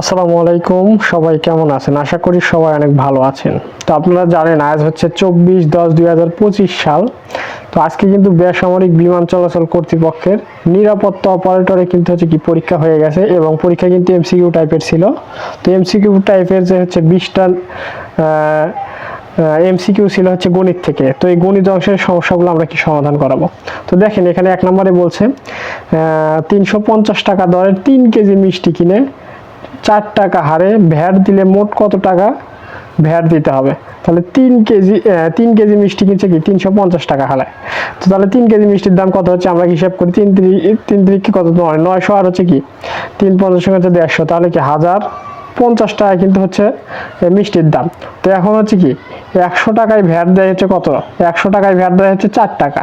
আসসালামু আলাইকুম, সবাই কেমন আছেন? আশা করি সবাই অনেক ভালো আছেন। তো আপনারা জানেন, আজ হচ্ছে চব্বিশ দশ দুই সাল। তো আজকে কিন্তু বেসামরিক বিমান চলাচল কর্তৃপক্ষের নিরাপত্তা অপারেটরে কিন্তু হচ্ছে কি পরীক্ষা হয়ে গেছে এবং পরীক্ষা কিন্তু এমসিকিউ টাইপের ছিল। তো এমসিকিউ টাইপের যে হচ্ছে বিশটা এমসিকিউ ছিল হচ্ছে গণিত থেকে। তো এই গণিত অংশের সমস্যাগুলো আমরা কি সমাধান করাবো? তো দেখেন, এখানে এক নম্বরে বলছে তিনশো পঞ্চাশ টাকা দরের তিন কেজি মিষ্টি কিনে চার টাকা হারে। ভ্যাট দিলে মোট কত টাকা? ভ্যাট দিতে হবে। তাহলে তিন কেজি তিন কেজি মিষ্টি কিনছে কি? তিনশো পঞ্চাশ টাকা হালে তো তাহলে তিন কেজি মিষ্টির দাম কত হচ্ছে? আমরা হিসাব করি তিন তিন তিরিকে কত? নয়। নয়শো আর হচ্ছে কি? তিন পঞ্চাশ হচ্ছে দেড়শো। তাহলে কি হাজার পঞ্চাশ টাকা কিন্তু হচ্ছে মিষ্টির দাম। তো এখন হচ্ছে কি? একশো টাকায় ভ্যাট দেয় হচ্ছে কত? একশো টাকায় ভ্যাট দেয় হচ্ছে চার টাকা।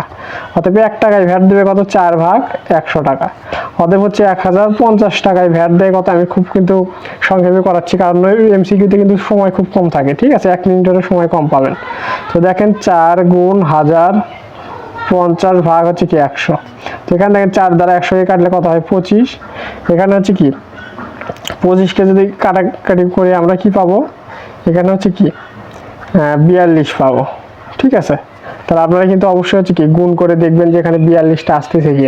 অতএব এক টাকায় ভ্যাট দেবে কত? চার ভাগ একশো টাকা। অতএব হচ্ছে এক হাজার পঞ্চাশ টাকায় ভ্যাট দেয় কথা আমি খুব কিন্তু সংক্ষেপে করাচ্ছি, কারণ ওই এমসিকিউতে কিন্তু সময় খুব কম থাকে, ঠিক আছে? এক মিনিটেরও সময় কম পাবেন। তো দেখেন চার গুণ হাজার পঞ্চাশ ভাগ হচ্ছে কি একশো। তো এখানে দেখেন চার দ্বারা একশোকে কাটলে কত হয়? পঁচিশ। এখানে হচ্ছে কি? পঁচিশকে যদি কাটাকাটি করে আমরা কি পাবো? এখানে হচ্ছে কি? বিয়াল্লিশ পাবো, ঠিক আছে? তাহলে আপনারা কিন্তু অবশ্যই হচ্ছে কি গুণ করে দেখবেন যে এখানে বিয়াল্লিশটা আসতেছে কি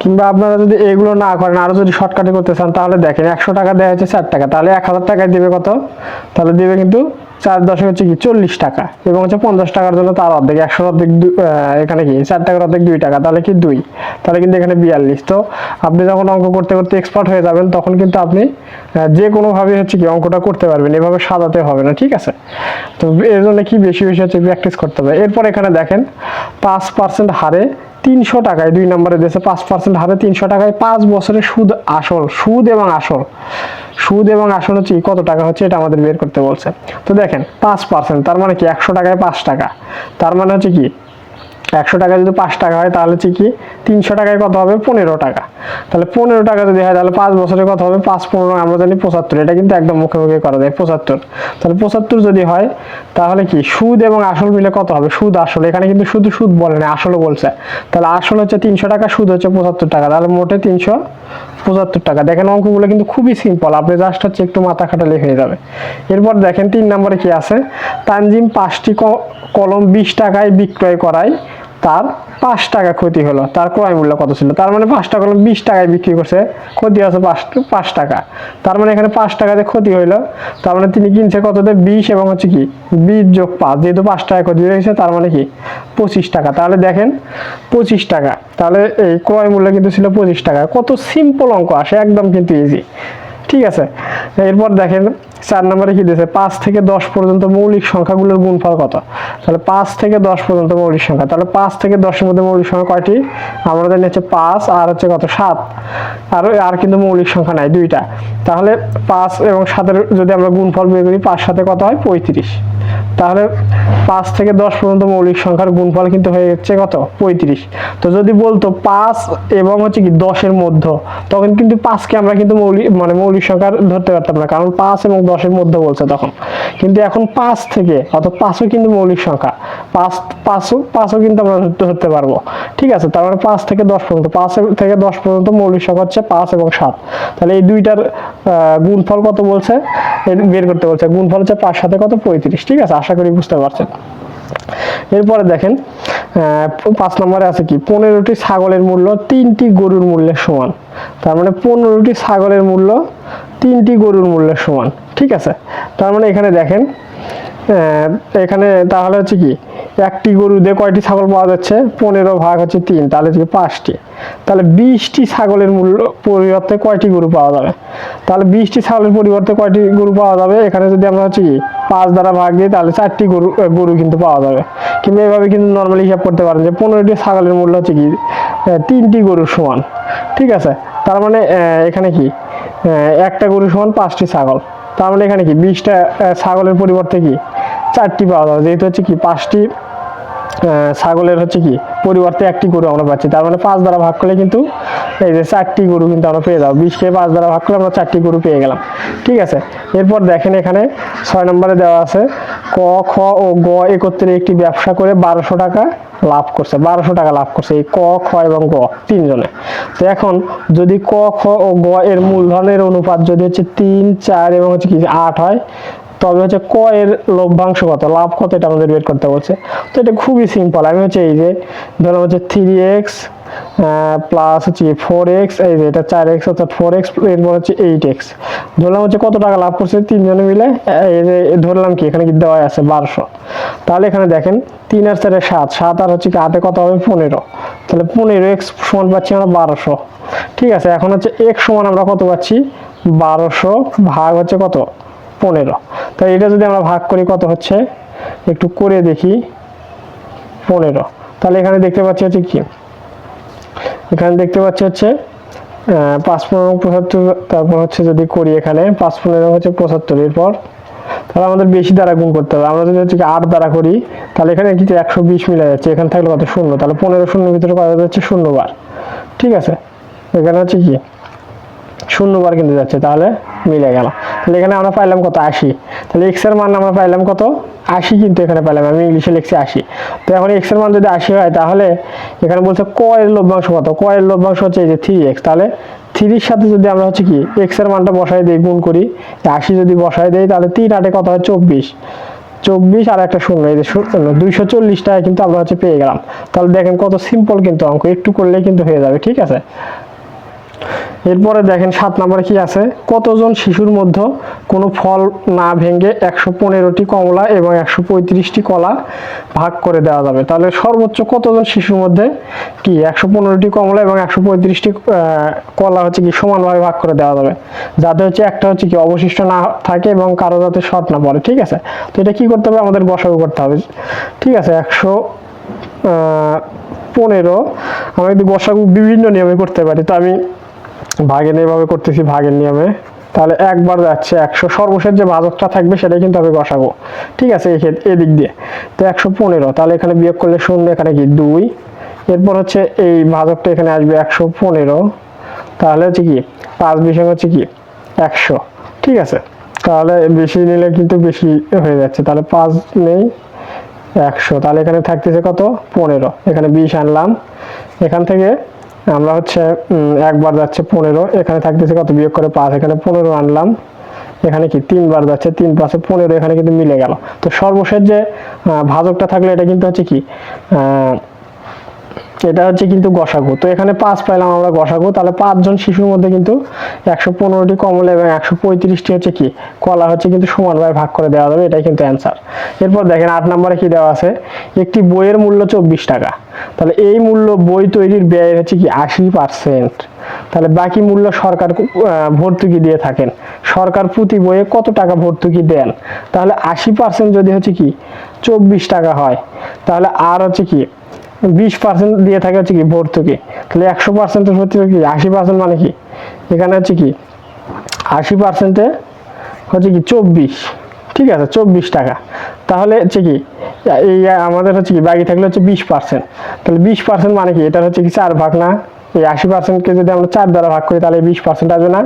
কিংবা আপনারা যদি এগুলো না করেন আরও যদি শর্টকাটে করতে চান, তাহলে দেখেন একশো টাকা দেওয়া হচ্ছে চার টাকা। তাহলে এক হাজার টাকায় দেবে কত? তাহলে দেবে কিন্তু চার দশক হচ্ছে কি? চল্লিশ টাকা। এবং হচ্ছে পঞ্চাশ টাকার জন্য তার অর্ধেক, একশোর অর্ধেক এখানে কি? চার টাকার অর্ধেক দুই টাকা, তাহলে কি দুই? তাহলে কিন্তু এখানে বিয়াল্লিশ। তো আপনি যখন অঙ্ক করতে করতে এক্সপার্ট হয়ে যাবেন, তখন কিন্তু আপনি যে কোনোভাবে হচ্ছে কি অঙ্কটা করতে পারবেন, এভাবে সাজাতে হবে না, ঠিক আছে? তো এর জন্য কি বেশি বেশি হচ্ছে প্র্যাকটিস করতে হবে? এরপর এখানে দেখেন পাঁচ পার্সেন্ট হারে তিনশো টাকায়, দুই নম্বরে দেশে পাঁচ পার্সেন্ট হারে তিনশো টাকায়, পাঁচ বছরের সুদ আসল, সুদ এবং আসল। সুদ এবং আসল হচ্ছে কত টাকা হচ্ছে, এটা আমাদের বের করতে বলছে। তো দেখেন, পাঁচ পার্সেন্ট তার মানে কি একশো টাকায় পাঁচ টাকা? তার মানে হচ্ছে কি একশো টাকা যদি পাঁচ টাকা হয়, তাহলে কি তিনশো টাকায় কত হবে? পনেরো টাকা। তাহলে পনেরো টাকা যদি হয়, তাহলে পাঁচ বছরে কত হবে? পাঁচ, পনেরো, আমরা জানি পঁচাত্তর। এটা কিন্তু একদম মুখে মুখে করা যায়, পঁচাত্তর। তাহলে পঁচাত্তর যদি হয়, তাহলে কি সুদ এবং আসল মিলে কত হবে? সুদ, আসল। এখানে কিন্তু শুধু সুদ বলে না, আসলও বলছে। তাহলে আসল হচ্ছে তিনশো টাকা, সুদ হচ্ছে পঁচাত্তর টাকা। তাহলে মোটে তিনশো পঁচাত্তর টাকা। দেখেন অঙ্কগুলো কিন্তু খুবই সিম্পল আপনি জাস্ট হচ্ছে একটু মাথা খাটালে হয়ে যাবে। এরপর দেখেন তিন নম্বরে কি আছে? তানজিম পাঁচটি কলম বিশ টাকায় বিক্রয় করায় তার পাঁচ টাকা ক্ষতি হলো। তার ক্রয় মূল্য কত ছিল? তার মানে পাঁচ টাকা কলম বিশ টাকায় বিক্রি করছে। ক্ষতি আছে পাঁচ পাঁচ টাকা। তার মানে এখানে পাঁচ টাকাতে ক্ষতি হইল। তার মানে তিনি কিনছে কততে? বিশ এবং হচ্ছে কি? বিশ যোগ পাঁচ, যেহেতু পাঁচ টাকা ক্ষতি হয়েছে তার মানে কি? পঁচিশ টাকা। তাহলে দেখেন, পঁচিশ টাকা। তাহলে এই ক্রয় মূল্য কিন্তু ছিল পঁচিশ টাকা। কত সিম্পল অঙ্ক আসে, একদম কিন্তু ইজি ঠিক আছে। এরপর দেখেন, চার নম্বরে কি দিয়েছে? পাঁচ থেকে দশ পর্যন্ত মৌলিক সংখ্যাগুলোর গুণফল কত? তাহলে পাঁচ থেকে দশ পর্যন্ত মৌলিক সংখ্যা। তাহলে পাঁচ থেকে দশের মধ্যে মৌলিক সংখ্যা কয়টি? আমরা জানি হচ্ছে পাঁচ আর হচ্ছে কত? সাত। আর আর কিন্তু মৌলিক সংখ্যা নাই, দুইটা। তাহলে পাঁচ এবং সাতের যদি আমরা গুণফল বের করি, পাঁচ সাথে কত হয়? পঁয়ত্রিশ। তাহলে পাঁচ থেকে দশ পর্যন্ত মৌলিক সংখ্যার গুণফল কিন্তু হয়ে যাচ্ছে কত? পঁয়ত্রিশ। তো যদি বলতো পাঁচ এবং হচ্ছে কি দশের মধ্যে, তখন কিন্তু পাঁচকে আমরা কিন্তু মৌলিক মানে মৌলিক সংখ্যার ধরতে পারতাম না, কারণ পাঁচ এবং দশের মধ্যে বলছে তখন। কিন্তু এখন পাঁচ থেকে, অর্থাৎ পাঁচও কিন্তু মৌলিক সংখ্যা। পাঁচ, পাঁচও পাঁচও কিন্তু আমরা ধরতে পারব। ঠিক আছে তার মানে পাঁচ থেকে দশ পর্যন্ত, পাঁচ থেকে দশ পর্যন্ত মৌলিক সংখ্যা হচ্ছে পাঁচ এবং সাত। তাহলে এই দুইটার গুণফল কত বলছে? বের করতে বলছে, গুণফল হচ্ছে পাঁচ সাথে কত? পঁয়ত্রিশ। ঠিক আছে আশা করি বুঝতে পারছেন। এরপরে দেখেন পাঁচ নম্বরে আছে কি? পনেরোটি ছাগলের মূল্য তিনটি গরুর মূল্যের সমান। তার মানে পনেরোটি ছাগলের মূল্য তিনটি গরুর মূল্যের সমান। ঠিক আছে? তার মানে এখানে দেখেন এখানে তাহলে হচ্ছে কি? একটি গরু দিয়ে কয়টি ছাগল পাওয়া যাচ্ছে? পনেরো ভাগ হচ্ছে তিন, তাহলে হচ্ছে পাঁচটি। তাহলে বিশটি ছাগলের মূল্য পরিবর্তে কয়টি গরু পাওয়া যাবে? তাহলে বিশটি ছাগলের পরিবর্তে কয়টি গরু পাওয়া যাবে? এখানে যদি আমরা হচ্ছে কি পাঁচ দ্বারা ভাগ দিয়ে তাহলে চারটি গরু গরু কিন্তু পাওয়া যাবে। কিন্তু এভাবে কিন্তু নর্মালি হিসাব করতে পারেন যে পনেরোটি ছাগলের মূল্য হচ্ছে কি? তিনটি গরু সমান। ঠিক আছে? তার মানে এখানে কি? একটা গরু সমান পাঁচটি ছাগল। তার মানে এখানে কি? বিশটা ছাগলের পরিবর্তে কি? চারটি পাওয়া যাবে। যেহেতু হচ্ছে কি, পাঁচটি ছাগলের হচ্ছে কি, পরিবর্তে একটি গরু আমরা পাচ্ছি। তার মানে পাঁচ দ্বারা ভাগ করলে কিন্তু এই যে চারটি গরু কিন্তু আমরা পেয়ে যাব। বিশকে পাঁচ দ্বারা ভাগ করলে আমরা চারটি গরু পেয়ে গেলাম। ঠিক আছে? এরপর দেখেন এখানে ছয় নম্বরে দেওয়া আছে, ক, খ ও গ একত্রে একটি ব্যবসা করে বারোশো টাকা লাভ করছে। বারোশো টাকা লাভ করছে। এই ক, খ এবং গ, তিনজনে। তো এখন যদি ক, খ ও গ এর মূলধনের অনুপাত যদি হচ্ছে তিন, চার এবং হচ্ছে কি, আট হয় তবে হচ্ছে ক এর লভ্যাংশ কত? লাভ কত? এটা আমাদের বের করতে বলছে। তো এটা খুবই সিম্পল আমি হচ্ছে এই যে ধরুন হচ্ছে থ্রি এক্স প্লাস হচ্ছে ফোর এক্স এই যে এটা চার এক্স অর্থাৎ ফোর এক্স এরপর হচ্ছে এইট এক্স ধরলাম হচ্ছে কত টাকা লাভ করছে? তিনজনে মিলে এই যে ধরলাম কি? এখানে কি দেওয়া আছে? বারোশো। তাহলে এখানে দেখেন, তিন আর চারে সাত। সাত আর হচ্ছে কি আটে কত হবে? পনেরো। তাহলে পনেরো এক্স সমান পাচ্ছি আমরা বারোশো। ঠিক আছে, এখন হচ্ছে এক্স সমান আমরা কত পাচ্ছি? বারোশো ভাগ হচ্ছে কত? পনেরো। তাই এটা যদি আমরা ভাগ করি কত হচ্ছে? একটু করে দেখি। পনেরো। তাহলে এখানে দেখতে পাচ্ছি হচ্ছে কি? এখানে দেখতে পাচ্ছি হচ্ছে পাঁচ পনেরো পঁচাত্তর, তারপর হচ্ছে যদি করি এখানে, পাঁচ পনেরো হচ্ছে পঁচাত্তর, এরপর তাহলে আমাদের বেশি দ্বারা গুণ করতে হবে। আমরা যদি হচ্ছে আট দ্বারা করি, তাহলে এখানে কিন্তু একশো বিশ মিলে যাচ্ছে। এখানে থাকলে কত? শূন্য। তাহলে পনেরো শূন্যের ভিতরে কত যাচ্ছে শূন্য বার। ঠিক আছে? এখানে হচ্ছে কি? শূন্য বার কিন্তু যাচ্ছে, তাহলে মিলে গেল। তাহলে এখানে আমরা পাইলাম কত? আশি। তাহলে এক্সের মান আমরা পাইলাম কত? আশি কিন্তু এখানে পাইলাম, আমি ইংলিশে লিখছি আশি। তো এখন এক্সের মান যদি আশি হয়, তাহলে এখানে বলছে ক এর লভ্যাংশ কত? ক এর লভ্যাংশ হচ্ছে এই যে থ্রি এক্স তাহলে থ্রির সাথে যদি আমরা হচ্ছে কি এক্সের মানটা বসাই দিই, গুণ করি আশি যদি বসাই দিই, তাহলে তিন আটে কত হয়? চব্বিশ। চব্বিশ আর একটা শূন্য, এই যে দুইশো চল্লিশ টাকা কিন্তু আমরা হচ্ছে পেয়ে গেলাম। তাহলে দেখেন কত সিম্পল কিন্তু অঙ্ক, একটু করলেই কিন্তু হয়ে যাবে, ঠিক আছে? এরপরে দেখেন সাত নম্বরে কি আছে? কতজন শিশুর মধ্যে কোনো ফল না ভেঙে একশো পনেরোটি কমলা এবং একশো পঁয়ত্রিশটি কলা ভাগ করে দেওয়া যাবে? তাহলে সর্বোচ্চ কতজন শিশুর মধ্যে কি একশো পনেরোটি কমলা এবং একশো পঁয়ত্রিশটি কলা হচ্ছে কি সমানভাবে ভাগ করে দেওয়া যাবে? যাতে হচ্ছে একটা হচ্ছে কি অবশিষ্ট না থাকে এবং কারও যাতে শর্ট না পড়ে, ঠিক আছে? তো এটা কি করতে হবে? আমাদের গসাগু করতে হবে, ঠিক আছে? একশো পনেরো, আমরা যদি গসাগু বিভিন্ন নিয়মে করতে পারি। তো আমি ভাগের এভাবে করতেছি, ভাগের নিয়মে। তাহলে একবার যাচ্ছে একশো। সর্বশেষ যে ভাজকটা থাকবে সেটাই কিন্তু আমি বসাবো। ঠিক আছে, এই ক্ষেত্রে এদিক দিয়ে। তো একশো পনেরো। তাহলে এখানে বিয়োগ করলে শূন্য, এখানে কি? দুই। এরপর হচ্ছে এই ভাজকটা এখানে আসবে একশো পনেরো। তাহলে হচ্ছে কি? পাঁচ বিষয় হচ্ছে কি? একশো। ঠিক আছে। তাহলে বেশি নিলে কিন্তু বেশি হয়ে যাচ্ছে। তাহলে পাঁচ নেই, একশো। তাহলে এখানে থাকতেছে কত? পনেরো। এখানে বিশ আনলাম। এখান থেকে আমরা হচ্ছে একবার যাচ্ছে পনেরো, এখানে থাকতেছে কত বিয়োগ করে পাঁচ, এখানে পনেরো আনলাম। এখানে কি তিনবার যাচ্ছে, তিন পাঁচে পনেরো, এখানে কিন্তু মিলে গেল। তো সর্বশেষ যে ভাজকটা থাকলে এটা কিন্তু হচ্ছে কি এটা হচ্ছে কিন্তু গসাগু। তো এখানে পাঁচ পাইলাম আমরা গসাগু। তাহলে পাঁচজন শিশুর মধ্যে কিন্তু একশো পনেরোটি কমলা এবং একশো পঁয়ত্রিশটি হচ্ছে কি? কলা হচ্ছে কিন্তু সমানভাবে ভাগ করে দেওয়া যাবে, এটাই কিন্তু অ্যান্সার এরপর দেখেন আট নম্বরে কি দেওয়া আছে? একটি বইয়ের মূল্য চব্বিশ টাকা। তাহলে এই মূল্য বই তৈরির ব্যয় হচ্ছে কি? আশি পার্সেন্ট তাহলে বাকি মূল্য সরকার ভর্তুকি দিয়ে থাকেন। সরকার প্রতি বইয়ে কত টাকা ভর্তুকি দেন? তাহলে আশি পার্সেন্ট যদি হচ্ছে কি? চব্বিশ টাকা হয়। তাহলে আর হচ্ছে কি? বিশ পার্সেন্ট দিয়ে থাকে হচ্ছে কি, ভর্তুকি। তাহলে একশো পার্সেন্টের ভর্তুকি কি, আশি পার্সেন্ট মানে কি? এখানে হচ্ছে কি, আশি পার্সেন্টে হচ্ছে কি চব্বিশ। ঠিক আছে, চব্বিশ টাকা। তাহলে হচ্ছে কি, এই আমাদের হচ্ছে কি বাকি থাকলে হচ্ছে বিশ পার্সেন্ট তাহলে বিশ পার্সেন্ট মানে কি? এটার হচ্ছে কি চার ভাগ না? এই আশি পার্সেন্টকে যদি আমরা চার দ্বারা ভাগ করি, তাহলে বিশ পার্সেন্ট আসবে না।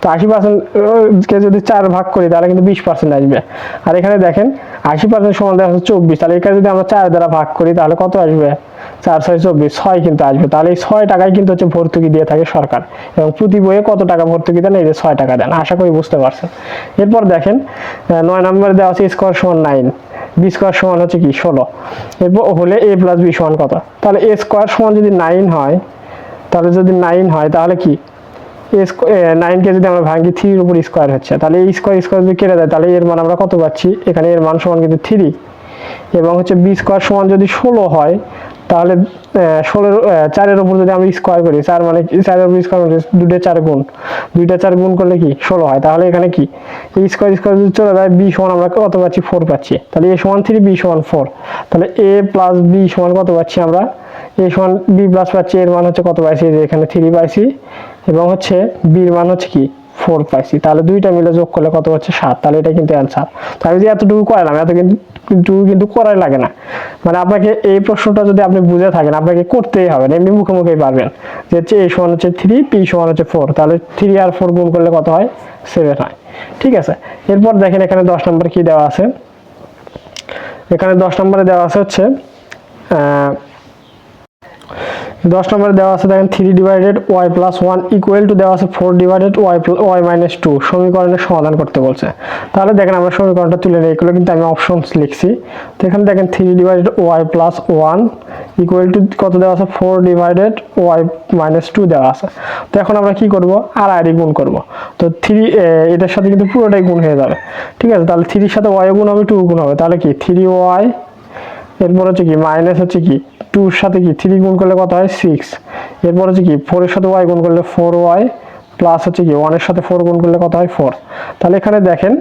তো আশি পার্সেন্টকে যদি চার ভাগ করি, তাহলে কিন্তু বিশ পার্সেন্ট আসবে। আর এখানে দেখেন, আশি পার্সেন্ট সমান দেখা যাচ্ছে চব্বিশ। তাহলে এখানে যদি আমরা চার দ্বারা ভাগ করি, তাহলে কত আসবে? চার, ছয়, চব্বিশ, ছয় কিন্তু আসবে। তাহলে এই ছয় টাকায় কিন্তু হচ্ছে ভর্তুকি দিয়ে থাকে সরকার। এবং প্রতি বইয়ে কত টাকা ভর্তুকি দেন? এই যে ছয় টাকা দেন। আশা করি বুঝতে পারছেন। এরপর দেখেন নয় নম্বরে দেওয়া আছে স্কোয়ার সমান নাইন বি স্কোয়ার সমান হচ্ছে কি? ষোলো। এরপর হলে এ প্লাস বি সমান কত? তাহলে এ স্কোয়ার সমান যদি নাইন হয় তাহলে যদি নাইন হয়, তাহলে কি? নাইনকে যদি আমরা ভাঙি থ্রির উপর স্কোয়ার হচ্ছে। তাহলে এই স্কোয়ার স্কোয়ার যদি কেটে দেয়, তাহলে এর মান আমরা কত পাচ্ছি? এখানে এর মান সমান কিন্তু থ্রি এবং হচ্ছে বি স্কোয়ার সমান যদি ষোলো হয় তাহলে ষোলোর চারের উপর যদি আমরা স্কোয়ার করি, চার মানে? চারের উপর স্কোয়ার মানে দুটো চার গুণ। দুইটা চার গুণ করলে কি? ষোলো হয়। তাহলে এখানে কি? এই স্কোয়ার স্কোয়ার যদি চলে যায় বি সমান আমরা কত পাচ্ছি? ফোর পাচ্ছি। তাহলে এ সমান থ্রি বি সমান ফোর তাহলে এ প্লাস বি সমান কত পাচ্ছি আমরা? এ সমান বি প্লাস পাচ্ছি, এর মান হচ্ছে কত পাইছি? এখানে থ্রি পাইছি। এবং হচ্ছে বির মান হচ্ছে কি? ফোর পাইছি, তাহলে দুইটা মিলে যোগ করলে কত হচ্ছে সাত? তাহলে এটা কিন্তু অ্যান্সার তো আমি যে এতটুকু করালাম, এত কিন্তু কিন্তু করাই লাগে না। মানে আপনাকে এই প্রশ্নটা যদি আপনি বুঝে থাকেন, আপনাকে করতেই হবে না, এমনি মুখে মুখেই পারবেন। যে হচ্ছে এ সমান হচ্ছে থ্রি পি সমান হচ্ছে ফোর তাহলে থ্রি আর ফোর গুণ করলে কত হয়? সেভেন হয়। ঠিক আছে? এরপর দেখেন এখানে দশ নম্বর কি দেওয়া আছে? এখানে দশ নম্বরে দেওয়া আছে হচ্ছে দশ নম্বরে দেওয়া আছে, দেখেন three divided y plus one equal to দেওয়া আছে four divided y y minus two সমীকরণের সমাধান করতে বলছে। তাহলে দেখেন আমরা সমীকরণটা তুলে নিই। এগুলো কিন্তু আমি অপশনস লিখছি। তো এখানে দেখেন three divided y plus one equal to কত দেওয়া আছে? Four divided y minus two দেওয়া আছে। তো এখন আমরা কি করব? আর আর গুণ করব। তো থ্রি এটার সাথে কিন্তু পুরোটাই গুণ হয়ে যাবে। ঠিক আছে? তাহলে থ্রির সাথে ওয়াই গুণ হবে টু গুণ হবে। তাহলে কি? থ্রি ওয়াই এরপর হচ্ছে কি মাইনাস হচ্ছে কি টুর সাথে কি থ্রি গুণ করলে কত হয়? সিক্স এরপর হচ্ছে কি ফোরের সাথে ওয়াই গুণ করলে ফোর ওয়াই প্লাস হচ্ছে কি ওয়ানের সাথে ফোর গুণ করলে কত হয়? ফোর তাহলে এখানে দেখেন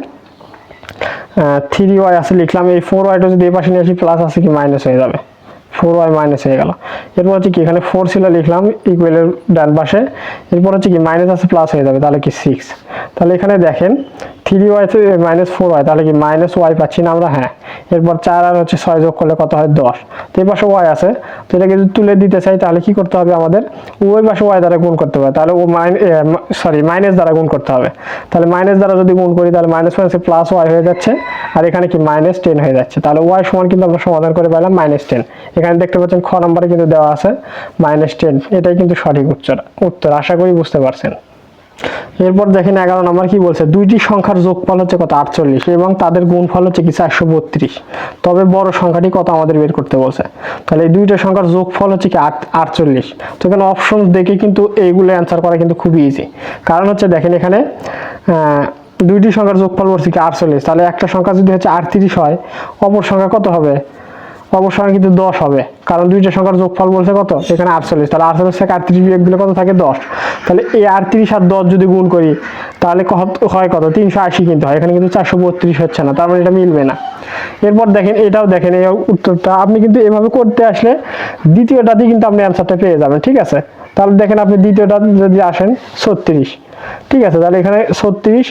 থ্রি ওয়াই আছে, লিখলাম, এই ফোর ওয়াইটা যদি এই পাশে নিয়ে আসি প্লাস আছে কি মাইনাস হয়ে যাবে। ফোর ওয়াই মাইনাস হয়ে গেল। এরপর হচ্ছে কি, এখানে ফোর ছিল লিখলাম ইকুয়ালের ডান পাশে। এরপর হচ্ছে কি মাইনাস আছে প্লাস হয়ে যাবে, তাহলে কি সিক্স তাহলে এখানে দেখেন three y minus four y, তাহলে কি মাইনাস ওয়াই পাচ্ছি না আমরা? হ্যাঁ। এরপর চার আর হচ্ছে ছয় যোগ করলে কত হয়? দশ। তো এই পাশে ওয়াই আছে। তো এটাকে যদি তুলে দিতে চাই, তাহলে কি করতে হবে আমাদের? ওই পাশে ওয়াই দ্বারা গুণ করতে হবে। তাহলে ও মাইন সরি মাইনাস দ্বারা গুণ করতে হবে। তাহলে মাইনাস দ্বারা যদি গুণ করি, তাহলে মাইনাস মাইনাসে প্লাস ওয়াই হয়ে যাচ্ছে। আর এখানে কি মাইনাস টেন হয়ে যাচ্ছে। তাহলে ওয়াই সমান কিন্তু আমরা সমাধান করে পেলাম মাইনাস টেন এখানে দেখতে পাচ্ছেন খ নম্বরে কিন্তু দেওয়া আছে মাইনাস টেন এটাই কিন্তু সঠিক উত্তর উত্তর আশা করি বুঝতে পারছেন। এরপর দেখেন এগারো নম্বর কি বলছে? দুইটি সংখ্যার যোগফল হচ্ছে কত? আটচল্লিশ এবং তাদের গুণফল হচ্ছে কি? চারশো বত্রিশ। তবে বড় সংখ্যাটি কত আমাদের বের করতে বলছে? তাহলে এই দুইটা সংখ্যার যোগফল হচ্ছে কি? আট আটচল্লিশ। তো এখানে অপশন দেখে কিন্তু এইগুলো অ্যান্সার করা কিন্তু খুবই ইজি কারণ হচ্ছে দেখেন এখানে দুইটি সংখ্যার যোগফল বলছে কি? আটচল্লিশ। তাহলে একটা সংখ্যা যদি হচ্ছে আটত্রিশ হয়, অপর সংখ্যা কত হবে? অবশ্যই কিন্তু দশ হবে। কারণ দুইটা সংখ্যার যোগফল বলছে কত? এখানে আটচল্লিশ। তাহলে আটচল্লিশ থেকে আটত্রিশ বিয়োগ দিলে কত থাকে? দশ। তাহলে এই আটত্রিশ আর দশ যদি গুণ করি, তাহলে হয় কত? তিনশো আশি কিন্তু হয়। এখানে কিন্তু চারশো বত্রিশ হচ্ছে না। তার মানে এটা মিলবে না। এরপর দেখেন, এটাও দেখেন, এই উত্তরটা আপনি কিন্তু এভাবে করতে আসলে দ্বিতীয়টাতেই কিন্তু আপনি অ্যান্সারটা পেয়ে যাবেন, ঠিক আছে? তাহলে দেখেন আপনি দ্বিতীয়টা যদি আসেন, ছত্রিশ। ঠিক আছে? তাহলে এখানে ছত্রিশ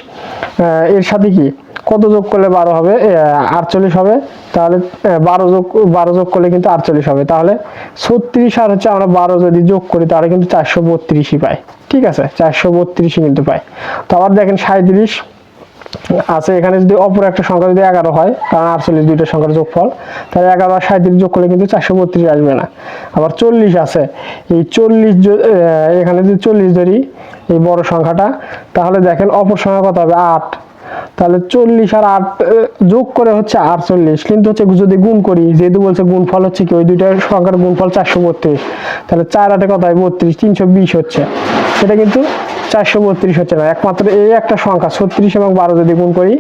এর সাথে কি? কত যোগ করলে বারো হবে? আটচল্লিশ হবে। তাহলে বারো যোগ বারো যোগ করলে কিন্তু আটচল্লিশ হবে। তাহলে ছত্রিশ আর হচ্ছে আমরা বারো যদি যোগ করি, তাহলে কিন্তু চারশো বত্রিশই পাই ঠিক আছে? চারশো বত্রিশই কিন্তু পাই তো আবার দেখেন সাঁত্রিশ আছে। এখানে যদি অপর একটা সংখ্যা যদি এগারো হয় কারণ আটচল্লিশ দুইটা সংখ্যার যোগফল। তাহলে এগারো আর সাঁত্রিশ যোগ করলে কিন্তু চারশো বত্রিশ আসবে না। আবার চল্লিশ আছে। এই চল্লিশ এখানে যদি চল্লিশ ধরি এই বড় সংখ্যাটা, তাহলে দেখেন অপর সংখ্যা কত হবে? আট। তাহলে চল্লিশ আর আট যোগ করে হচ্ছে আটচল্লিশ। কিন্তু হচ্ছে যদি গুণ করি, যেহেতু বলছে গুণফল হচ্ছে কি, ওই দুইটা সংখ্যার গুণফল চারশো বত্রিশ। তাহলে চার আটে কত হয়? বত্রিশ, তিনশো বিশ হচ্ছে। সেটা কিন্তু চারশো বত্রিশ হচ্ছে না। একমাত্র এই একটা সংখ্যা, ছত্রিশ এবং বারো যদি গুণ করি,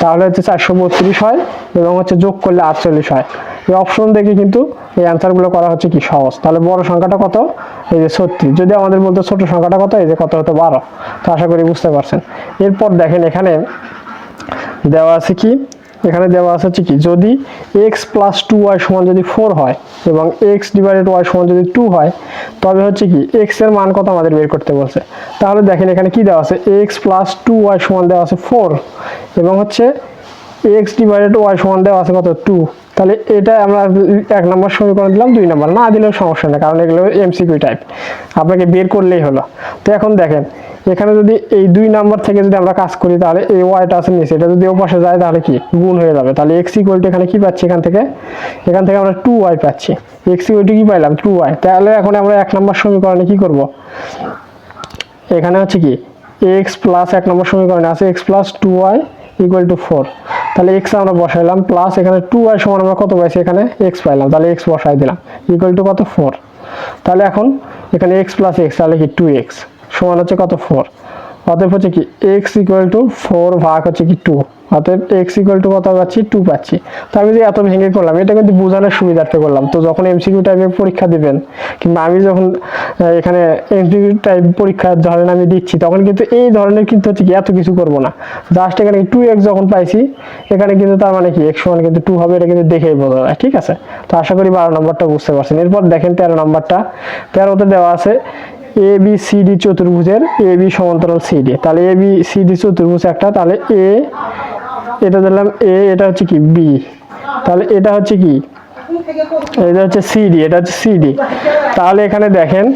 তাহলে হচ্ছে চারশো বত্রিশ হয় এবং হচ্ছে যোগ করলে আটচল্লিশ হয়। এই অপশন দেখে কিন্তু এই অ্যান্সারগুলো করা হচ্ছে কি সহজ। তাহলে বড় সংখ্যাটা কত? এই যে ছত্রিশ। যদি আমাদের বলতো ছোট সংখ্যাটা কত? এই যে কত হতো বারো। তো আশা করি বুঝতে পারছেন। এরপর দেখেন এখানে দেওয়া আছে কি? এখানে দেওয়া আছে হচ্ছে কি, যদি এক্স প্লাস টু ওয়াই সমান যদি ফোর হয় এবং এক্স ডিভাইডেড ওয়াই সমান যদি টু হয়, তবে হচ্ছে কি এক্সের মান কত আমাদের বের করতে বলছে? তাহলে দেখেন এখানে কি দেওয়া আছে? এক্স প্লাস টু ওয়াই সমান দেওয়া আছে ফোর এবং হচ্ছে এক্স ডিভাইডেড ওয়াই সমান দেওয়া আছে কত? টু তাহলে এটা আমরা এক নম্বর সমীকরণ দিলাম, দুই নম্বর। না দিলেও সমস্যা নেই, কারণ এগুলো এমসিকিউ টাইপ আপনাকে বের করলেই হলো। তো এখন দেখেন, এখানে যদি এই দুই নাম্বার থেকে যদি আমরা কাজ করি, তাহলে এই ওয়াইটা আছে নিচে। এটা যদি ওপাশে যায়, তাহলে কি? গুণ হয়ে যাবে। তাহলে এক্স ইকুয়ালটি এখানে কি পাচ্ছি এখান থেকে? এখান থেকে আমরা টু ওয়াই পাচ্ছি। এক্স ইকুয়ালটি কি পাইলাম? টু ওয়াই তাহলে এখন আমরা এক নম্বর সমীকরণে কি করব? এখানে হচ্ছে কি? এক্স প্লাস এক নম্বর সমীকরণে আছে x plus two y equal to four তাহলে এক্স আমরা বসাইলাম প্লাস এখানে টু ওয়াই সমান আমরা কত পাইছি এখানে? এক্স পাইলাম, তাহলে এক্স বসাই দিলাম ইকুয়াল টু কত? ফোর তাহলে এখন এখানে এক্স প্লাস এক্স তাহলে কি টু এক্স সমান হচ্ছে কত? ফোর অতএব হচ্ছে কি এক্স ইকুয়াল টু ফোর ভাগ হচ্ছে কি টু অতএব এক্স ইকুয়াল টু কত পাচ্ছি? টু পাচ্ছি। তো আমি যে এত ভেঙে করলাম, এটা কিন্তু বোঝানোর সুবিধার্থে করলাম। তো যখন এমসিকিউ টাইপের পরীক্ষা দিবেন, কিংবা আমি যখন এখানে এমসিকিউ টাইপ পরীক্ষা ধরেন আমি দিচ্ছি, তখন কিন্তু এই ধরনের কিন্তু হচ্ছে কি, এত কিছু করব না। জাস্ট এখানে টু এক্স যখন পাইছি, এখানে কিন্তু তার মানে কি এক্স সমান কিন্তু টু হবে, এটা কিন্তু দেখেই বোঝা যায়, ঠিক আছে? তো আশা করি বারো নম্বরটা বুঝতে পারছেন। এরপর দেখেন তেরো নম্বরটা। তেরোতে দেওয়া আছে এ বি সি ডি চতুর্ভুজের এ বি সমান্তরাল সি ডি তাহলে এ বি সি ডি চতুর্ভুজ একটা, তাহলে এ এটা দিলাম এ এটা হচ্ছে কি বি তাহলে এটা হচ্ছে কি? এটা হচ্ছে সিডি এটা হচ্ছে সিডি তাহলে এখানে দেখেন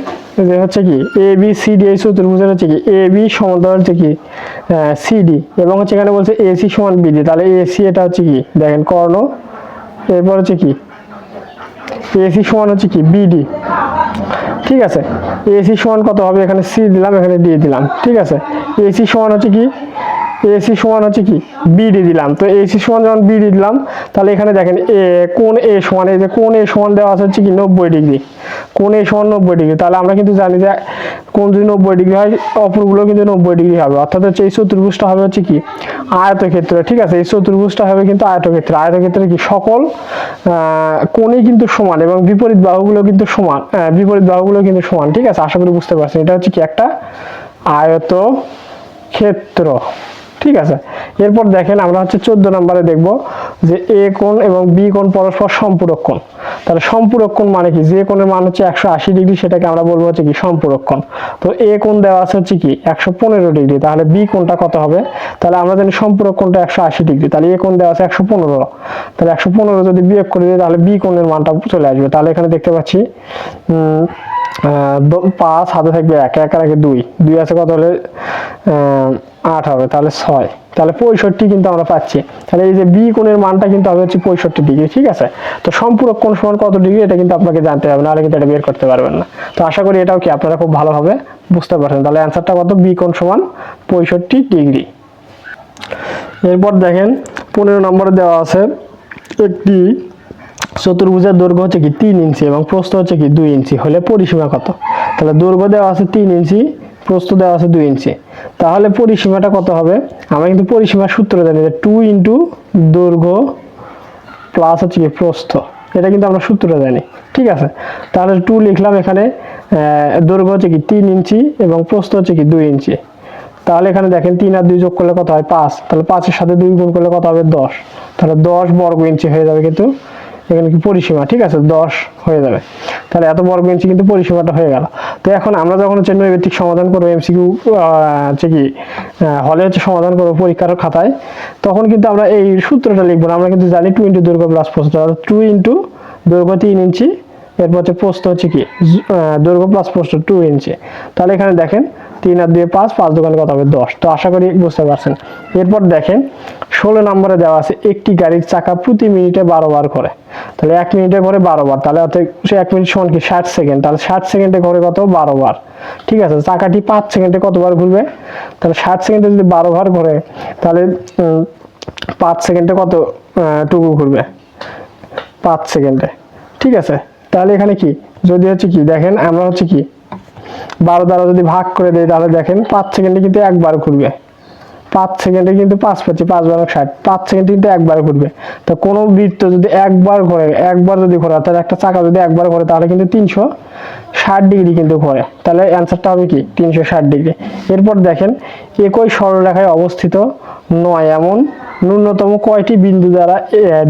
যে হচ্ছে কি? এ বি সি ডি এই চতুর্ভুজের হচ্ছে কি? এ বি সমান্তরাল হচ্ছে কি? সিডি এবং হচ্ছে এখানে বলছে এসি সমান বিডি তাহলে এসি এটা হচ্ছে কি? দেখেন, কর্ণ। এরপর হচ্ছে কি? এসি সমান হচ্ছে কি? বিডি ঠিক আছে? এসি সমান কত হবে? এখানে সি দিলাম, এখানে ডি দিলাম। ঠিক আছে? এসি সমান হচ্ছে কি? এসি সমান হচ্ছে কি? বিডি দিলাম। তো এসি সমান যখন বিডি দিলাম, তাহলে এখানে দেখেন এ কোন এ সমান? এই যে কোন এ সমান দেওয়া আছে হচ্ছে কি? নব্বই ডিগ্রি। কোন এ সমান নব্বই ডিগ্রি? তাহলে আমরা কিন্তু জানি যে কোন যদি নব্বই ডিগ্রি হয়, অপরগুলো কিন্তু নব্বই ডিগ্রি হবে। অর্থাৎ হচ্ছে এই চতুর্ভুজটা হবে হচ্ছে কি? আয়তক্ষেত্র। ঠিক আছে? এই চতুর্ভুজটা হবে কিন্তু আয়তক্ষেত্র। আয়তক্ষেত্রে কি? সকল কোণই কিন্তু সমান এবং বিপরীত বাহুগুলো কিন্তু সমান বিপরীত বাহুগুলো কিন্তু সমান। ঠিক আছে? আশা করি বুঝতে পারছেন। এটা হচ্ছে কি? একটা আয়ত ক্ষেত্র ঠিক আছে? এরপর দেখেন আমরা হচ্ছে চোদ্দ নম্বরে দেখব যে এ কোণ এবং বি কোণ পরস্পর সম্পূরক কোণ। তাহলে সম্পূরক কোণ মানে কি? যে কোণের মান হচ্ছে একশো আশি ডিগ্রি, সেটাকে আমরা বলব হচ্ছে কি সম্পূরক কোণ। তো এ কোণ দেওয়া আছে হচ্ছে কি একশো পনেরো ডিগ্রি। তাহলে বি কোণটা কত হবে? তাহলে আমরা জানি সম্পূরক কোণটা একশো আশি ডিগ্রি। তাহলে এ কোণ দেওয়া আছে একশো পনেরো। তাহলে একশো পনেরো যদি বিয়োগ করে দিই, তাহলে বি কোণের মানটা চলে আসবে। তাহলে এখানে দেখতে পাচ্ছি পাঁচ হাতে থাকবে এক এক আর একে দুই। দুই আছে কত হলে? আট হবে, তাহলে ছয়। তাহলে পঁয়ষট্টি কিন্তু আমরা পাচ্ছি। তাহলে এই যে বি কোণের মানটা কিন্তু হবে হচ্ছে পঁয়ষট্টি ডিগ্রি, ঠিক আছে? তো সম্পূরক কোণ সমান কত ডিগ্রি এটা কিন্তু আপনাকে জানতে হবে, নাহলে কিন্তু এটা বের করতে পারবেন না। তো আশা করি এটাও কি আপনারা খুব ভালোভাবে বুঝতে পারছেন। তাহলে অ্যান্সারটা কত? বি কোণ সমান পঁয়ষট্টি ডিগ্রি। এরপর দেখেন, পনেরো নম্বরে দেওয়া আছে একটি চতুর্ভুজের দৈর্ঘ্য হচ্ছে কি তিন ইঞ্চি এবং প্রস্থ হচ্ছে কি দুই ইঞ্চি, হলে পরিসীমা কত? তাহলে দৈর্ঘ্য দেওয়া আছে তিন ইঞ্চি, প্রস্থ দেওয়া আছে দুই ইঞ্চি। তাহলে পরিসীমাটা কত হবে? আমরা কিন্তু পরিসীমার সূত্র জানি যে টু ইন্টু দৈর্ঘ্য প্লাস হচ্ছে কি প্রস্থ। এটা কিন্তু আমরা সূত্রটা জানি, ঠিক আছে? তাহলে টু লিখলাম এখানে দৈর্ঘ্য হচ্ছে কি তিন ইঞ্চি এবং প্রস্থ হচ্ছে কি দুই ইঞ্চি। তাহলে এখানে দেখেন তিন আর দুই যোগ করলে কত হয়? পাঁচ। তাহলে পাঁচের সাথে দুই গুণ করলে কত হবে? দশ। তাহলে দশ বর্গ ইঞ্চি হয়ে যাবে কিন্তু এখানে কি পরিসীমা ঠিক আছে, দশ হয়ে যাবে। তাহলে এত বর্গ ইঞ্চি কিন্তু পরিসীমাটা হয়ে গেল। তো এখন আমরা যখন হচ্ছে নৈবেদিক সমাধান করব এমসিকিউ হচ্ছে কি হলে হচ্ছে সমাধান করব পরীক্ষার খাতায়, তখন কিন্তু আমরা এই সূত্রটা লিখব না। আমরা কিন্তু জানি টু ইন্টু দৈর্ঘ্য প্লাস প্রস্থ টু ইন্টু দৈর্ঘ্য তিন ইঞ্চি, এরপর হচ্ছে প্রস্থ হচ্ছে কি দৈর্ঘ্য প্লাস প্রস্থ টু ইঞ্চি। তাহলে এখানে দেখেন তিন আর দুই, পাঁচ পাঁচ দোকানে কত হবে, দশ। তো আশা করি বুঝতে পারছেন। এরপর দেখেন, ষোলো নম্বরে দেওয়া আছে, একটি গাড়ির চাকা প্রতি মিনিটে বারো বার করে। তাহলে এক মিনিটে করে বারো বার। তাহলে অর্থাৎ সে এক মিনিট সমান কি, ষাট সেকেন্ড। তাহলে ষাট সেকেন্ডে করে কত? বারো বার। ঠিক আছে, চাকাটি পাঁচ সেকেন্ডে কতবার ঘুরবে? তাহলে ষাট সেকেন্ডে যদি বারো বার করে তাহলে পাঁচ সেকেন্ডে কত টুকু ঘুরবে? পাঁচ সেকেন্ডে। ঠিক আছে, তাহলে এখানে কি? যদি হচ্ছে কি, দেখেন, আমরা হচ্ছে কি বারো দ্বারা যদি ভাগ করে দেয় তাহলে দেখেন পাঁচ সেকেন্ডে কিন্তু একবার ঘুরবে। পাঁচ সেকেন্ডে কিন্তু পাঁচ পাচ্ছি, পাঁচ বারো ষাট। পাঁচ সেকেন্ডে কিন্তু একবার ঘুরবে। তো কোনো বৃত্ত যদি একবার ঘোরে, একবার যদি ঘোরে তাহলে একটা চাকা যদি একবার ঘোরে, তাহলে কিন্তু তিনশো ষাট ডিগ্রি কিন্তু ঘোরে। তাহলে অ্যান্সারটা হবে কি? তিনশো ষাট ডিগ্রি। এরপর দেখেন, একই সরলরেখায় অবস্থিত নয় এমন ন্যূনতম কয়টি বিন্দু দ্বারা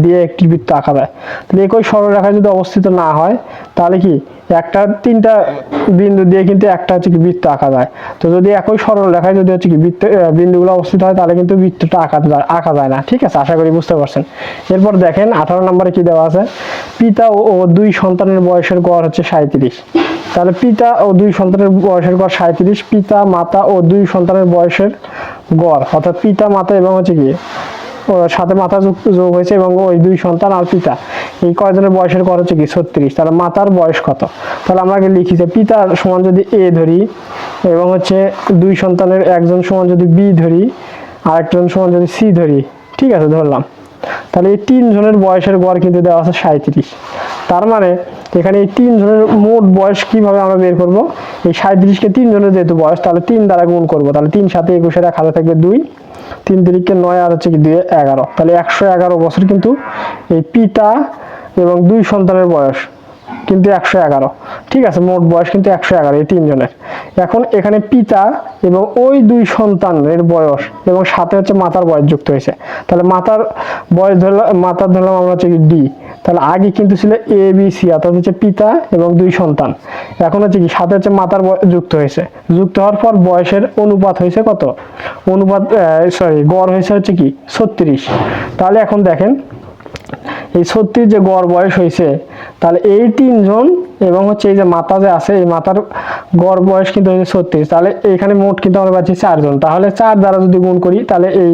দিয়ে একটি বৃত্ত আঁকা যায়। তাহলে একই সরলরেখায় যদি অবস্থিত না হয়, তাহলে কি? একটা তিনটা বিন্দু দিয়ে কিন্তু একটা হচ্ছে কি বৃত্ত আঁকা যায়। তো যদি একই সরল রেখায় যদি হচ্ছে কি বৃত্ত বিন্দুগুলো অবস্থিত হয়, তাহলে কিন্তু বৃত্তটা আঁকা যায় আঁকা যায় না। ঠিক আছে? আশা করি বুঝতে পারছেন। এরপর দেখেন, আঠারো নম্বরে কি দেওয়া আছে? পিতা ও দুই সন্তানের বয়সের গড় হচ্ছে সাঁত্রিশ তাহলে পিতা ও দুই সন্তানের বয়সের গড় সাঁত্রিশ পিতা, মাতা ও দুই সন্তানের বয়সের গড়। অর্থাৎ পিতা, মাতা এবং হচ্ছে কি সাথে যুক্ত যোগ হয়েছে এবং ওই দুই সন্তান আর পিতা এই কয়জনের বয়সের কত হচ্ছে কি? ছত্রিশ। তাহলে মাতার বয়স কত? তাহলে আমরা লিখি যে পিতার সমান যদি এ ধরি, এবং হচ্ছে দুই সন্তানের একজন সমান যদি বি ধরি আর একজন সমান যদি সি ধরি। ঠিক আছে, ধরলাম। তাহলে এই তিনজনের বয়সের গড় কিন্তু দেওয়া আছে সাঁত্রিশ তার মানে এখানে এই তিনজনের মোট বয়স কীভাবে আমরা বের করব? এই সাঁত্রিশকে তিনজনের যেহেতু বয়স, তাহলে তিন দ্বারা গুণ করব। তাহলে তিন সাথে একুশের এক হাতে থাকবে দুই, তিন তিরিখকে নয় আর হচ্ছে কি দুই, এগারো। তাহলে একশো এগারো বছর কিন্তু এই পিতা এবং দুই সন্তানের বয়স। কিন্তু একশো এগারো। ঠিক আছে, মোট বয়স কিন্তু একশো এগারো, এই তিনজনের। এখন এখানে পিতা এবং ওই দুই সন্তানের বয়স এবং সাথে হচ্ছে মাতার বয়স যুক্ত হয়েছে। তাহলে মাতার বয়স ধরলাম, মাতার ধরলাম আমরা হচ্ছে ডি তাহলে আগে কিন্তু ছিল এ বি সি অর্থাৎ হচ্ছে পিতা এবং দুই সন্তান। এখন হচ্ছে কি, সাথে হচ্ছে মাতার যুক্ত হয়েছে। যুক্ত হওয়ার পর বয়সের অনুপাত হয়েছে কত? অনুপাত সরি গড় হয়েছে হচ্ছে কি, ছত্রিশ। তাহলে এখন দেখেন এই ছত্রিশ যে গড় বয়স হয়েছে, তাহলে এই তিনজন এবং হচ্ছে এই যে মাতা যে আছে, এই মাতার গড় বয়স কিন্তু হয়েছে ছত্রিশ তাহলে এখানে মোট কিন্তু আমরা পাচ্ছি চারজন। তাহলে চার দ্বারা যদি গুণ করি, তাহলে এই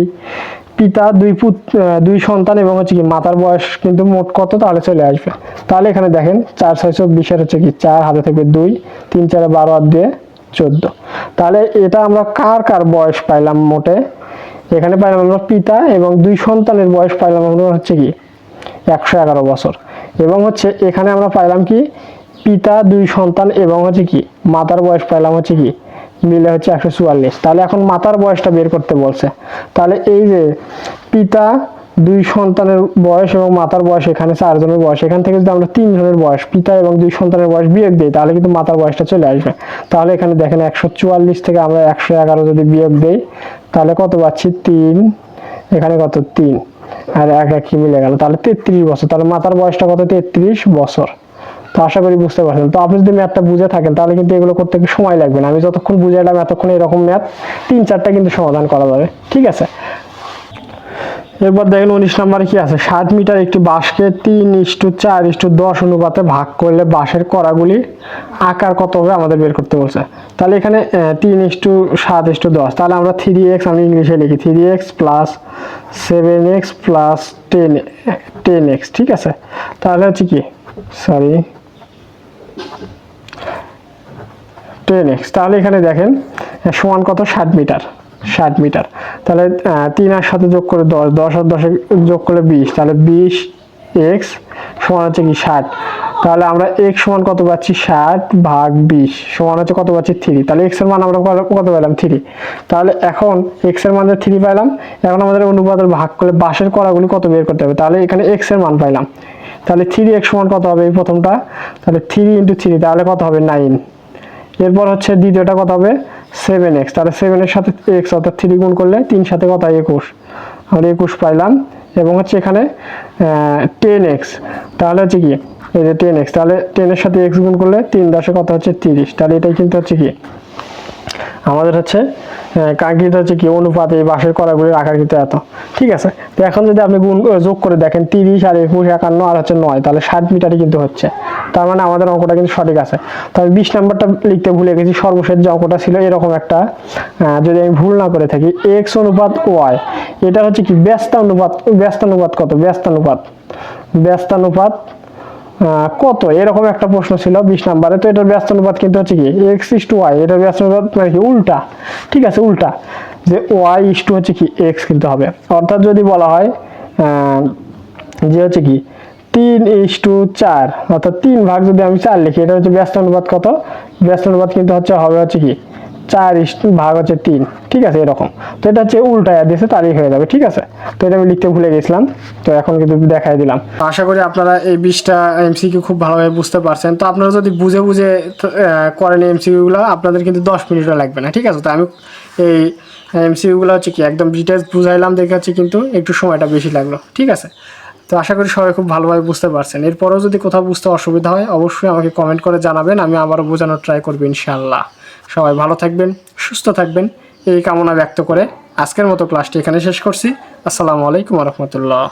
পিতা, দুই পুত দুই সন্তান এবং হচ্ছে কি মাতার বয়স কিন্তু মোট কত, তাহলে চলে আসবে। তাহলে এখানে দেখেন, চার ছয় চব্বিশের হচ্ছে কি চার, হাতে থেকে দুই, তিন চারে বারো আর দিয়ে চোদ্দ। তাহলে এটা আমরা কার কার বয়স পাইলাম মোটে? এখানে পাইলাম আমরা পিতা এবং দুই সন্তানের বয়স পাইলাম আমরা হচ্ছে কি একশো এগারো বছর। এবং হচ্ছে এখানে আমরা পাইলাম কি? পিতা, দুই সন্তান এবং হচ্ছে কি? মাতার বয়স পাইলাম হচ্ছে কি? মিলে হচ্ছে একশো চুয়াল্লিশ। তাহলে এখন মাতার বয়সটা বের করতে বলছে। তাহলে এই যে পিতা, দুই সন্তানের বয়স এবং মাতার বয়স এখানে, চারজনের বয়স। এখান থেকে যদি আমরা তিনজনের বয়স, পিতা এবং দুই সন্তানের বয়স বিয়োগ দিই, তাহলে কিন্তু মাতার বয়সটা চলে আসবে। তাহলে এখানে দেখেন একশো চুয়াল্লিশ থেকে আমরা একশো এগারো যদি বিয়োগ দিই, তাহলে কত পাচ্ছি? তিন। এখানে কত? তিন। আর এক এক কি মিলে গেল। তাহলে তেত্রিশ বছর। তাহলে মাতার বয়সটা কত? তেত্রিশ বছর। তো আশা করি বুঝতে পারছেন। তো আপনি যদি ম্যাথটা বুঝে থাকেন, তাহলে কিন্তু এগুলো করতে সময় লাগবে না। আমি যতক্ষণ বুঝে এলাম, এতক্ষণ এরকম ম্যাথ তিন চারটা কিন্তু সমাধান করা যাবে। ঠিক আছে? এরপর দেখেন উনিশ নম্বরে কি আছে? ষাট মিটার একটি বাঁশকে তিন ইস্টু চার ইস্টু দশ অনুপাতে ভাগ করলে বাঁশের কড়াগুলি আকার কত হবে আমাদের বের করতে বলছে। তাহলে এখানে তিন ইস্টু সাত ইস্টু দশ। তাহলে আমরা থ্রি এক্স আমি ইংলিশে লিখি three x plus seven x plus ten ten x ঠিক আছে? তাহলে হচ্ছে কি? সরি টেন এক্স তাহলে এখানে দেখেন সমান কত? ষাট মিটার। ষাট মিটার। তাহলে তিন আর সাথে যোগ করে দশ দশ আর দশে যোগ করলে বিশ, তাহলে বিশ এক্স সমান হচ্ছে কি ষাট। তাহলে আমরা এক্স সমান কত পাচ্ছি? ষাট ভাগ বিশ সমান হচ্ছে কত পাচ্ছি? থ্রি। তাহলে এক্সের মান আমরা কত- পেলাম? থ্রি। তাহলে এখন এক্সের মান যে থ্রি পাইলাম এখন আমাদের অনুপাতের ভাগ করলে বাসের কড়াগুলি কত বের করতে হবে? তাহলে এখানে এক্সের মান পাইলাম। তাহলে থ্রি এক্স সমান কত হবে এই প্রথমটা? তাহলে থ্রি ইন্টু থ্রি, তাহলে কত হবে? নাইন। এরপর হচ্ছে দ্বিতীয়টা কত হবে? সেভেন এক্স তাহলে সেভেনের সাথে এক্স অর্থাৎ থ্রি গুণ করলে তিন সাথে কত? একুশ। আমরা একুশ পাইলাম। এবং হচ্ছে এখানে টেন এক্স তাহলে হচ্ছে কি? এই যে টেন এক্স তাহলে টেনের সাথে এক্স গুণ করলে তিন দশে কত হচ্ছে? তিরিশ। তাহলে এটাই কিন্তু হচ্ছে কি? আমাদের হচ্ছে কাঙ্ক্ষিত হচ্ছে কি অনুপাত বাঁশের কড়াগুলির আকার কিন্তু এত। ঠিক আছে? তো এখন যদি আপনি গুণ যোগ করে দেখেন তিরিশ আর একুশ একান্ন আর হচ্ছে নয় তাহলে ষাট মিটারই কিন্তু হচ্ছে। তার মানে আমাদের অঙ্কটা কিন্তু সঠিক আছে। তো আমি বিশ নাম্বারটা লিখতে ভুলে গেছি সর্বশেষ যে অঙ্কটা ছিল এরকম একটা যদি আমি ভুল না করে থাকি এক্স অনুপাত ওয়াই এটা হচ্ছে কি ব্যস্ত অনুপাত ব্যস্ত অনুপাত কত? ব্যস্ত অনুপাত ব্যস্তানুপাত আহ, কত? এরকম একটা প্রশ্ন ছিল, বিশ নাম্বারে। তো এটার ব্যস্ত অনুপাত কিন্তু হচ্ছে কি এক্স ইস টু ওয়াই এটার ব্যস্ত অনুপাত মানে কি, উল্টা। ঠিক আছে, উল্টা। যে ওয়াই ইস টু হচ্ছে কি এক্স কিন্তু হবে। অর্থাৎ যদি বলা হয় যে হচ্ছে কি, তিন ইস টু চার, অর্থাৎ তিন ভাগ যদি আমি চার লিখি, এটা হচ্ছে ব্যস্ত অনুপাত কত? ব্যস্ত অনুপাত কিন্তু হচ্ছে, হবে হচ্ছে কি চার ভাগ হচ্ছে তিন। ঠিক আছে, এরকম। তো এটা হচ্ছে উল্টায় দিয়েছে তারই হয়ে যাবে, ঠিক আছে? তো এটা আমি লিখতে ভুলে গেছিলাম। তো এখন কিন্তু দেখাই দিলাম। আশা করি আপনারা এই বিশটা এমসিকিউ খুব ভালোভাবে বুঝতে পারছেন। তো আপনারা যদি বুঝে বুঝে করেন এমসিকিউগুলো, আপনাদের কিন্তু দশ মিনিটও লাগবে না, ঠিক আছে? তো আমি এই এমসিকিউগুলো হচ্ছে কি, একদম ডিটেলস বুঝাইলাম দেখে হচ্ছে কিন্তু একটু সময়টা বেশি লাগল, ঠিক আছে? তো আশা করি সবাই খুব ভালোভাবে বুঝতে পারছেন। এরপরেও যদি কোথাও বুঝতে অসুবিধা হয়, অবশ্যই আমাকে কমেন্ট করে জানাবেন, আমি আবারও বোঝানোর ট্রাই করব ইনশাল্লাহ সবাই ভালো থাকবেন, সুস্থ থাকবেন। এই কামনা ব্যক্ত করে আজকের মতো ক্লাসটি এখানে শেষ করছি। আসসালামু আলাইকুম রহমতুল্লাহ।